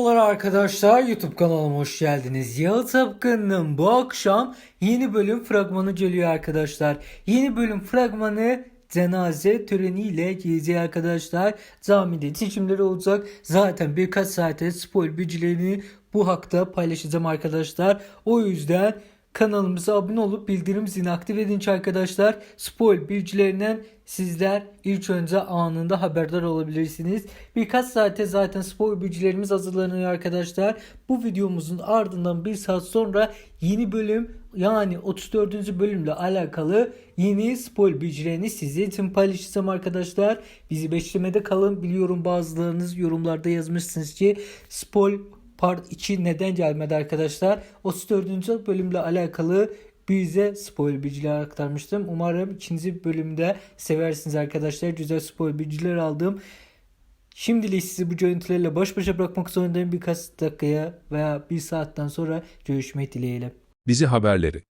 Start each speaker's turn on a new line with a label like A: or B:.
A: Merhabalar arkadaşlar YouTube kanalıma hoş geldiniz. Yalı Tapkın'ın bu akşam yeni bölüm fragmanı geliyor arkadaşlar. Yeni bölüm fragmanı cenaze töreniyle gelecek arkadaşlar. Camide seçimleri olacak. Zaten birkaç saate spoil bilgilerini bu hakta paylaşacağım arkadaşlar. O yüzden kanalımıza abone olup bildirim zilini aktif edin arkadaşlar. Spoil bilgilerinden sizler ilk önce anında haberdar olabilirsiniz. Birkaç saate zaten spoil bilgilerimiz hazırlanıyor arkadaşlar. Bu videomuzun ardından bir saat sonra yeni bölüm yani 34. bölümle alakalı yeni spoil bilgilerini size için paylaşacağım arkadaşlar. Bizi beklemede kalın. Biliyorum bazılarınız yorumlarda yazmışsınız ki spoil Part 2 neden gelmedi arkadaşlar? 34. bölümle alakalı bize spoil bilgiler aktarmıştım. Umarım ikinci bölümde seversiniz arkadaşlar. Güzel spoil bilgiler aldım. Şimdilik sizi bu görüntülerle baş başa bırakmak zorundayım. Birkaç dakikaya veya bir saatten sonra görüşmek dileğiyle.
B: Dizi haberleri